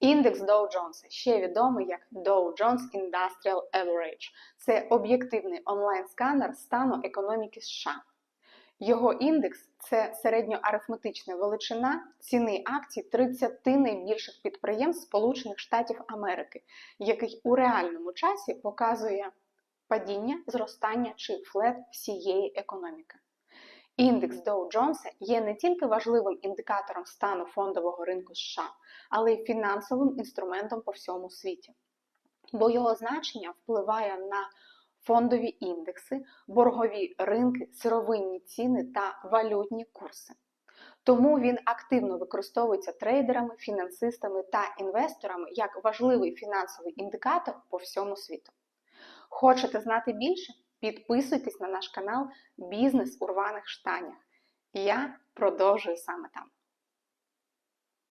Індекс Dow Jones, ще відомий як Dow Jones Industrial Average, це об'єктивний онлайн-сканер стану економіки США. Його індекс це середньоарифметична величина ціни акцій 30 найбільших підприємств Сполучених Штатів Америки, який у реальному часі показує падіння, зростання чи флет всієї економіки. Індекс Dow Jones є не тільки важливим індикатором стану фондового ринку США, але й фінансовим інструментом по всьому світі, бо його значення впливає на фондові індекси, боргові ринки, сировинні ціни та валютні курси. Тому він активно використовується трейдерами, фінансистами та інвесторами як важливий фінансовий індикатор по всьому світу. Хочете знати більше? Підписуйтесь на наш канал Бізнес у рваних штанях. Я продовжую саме там.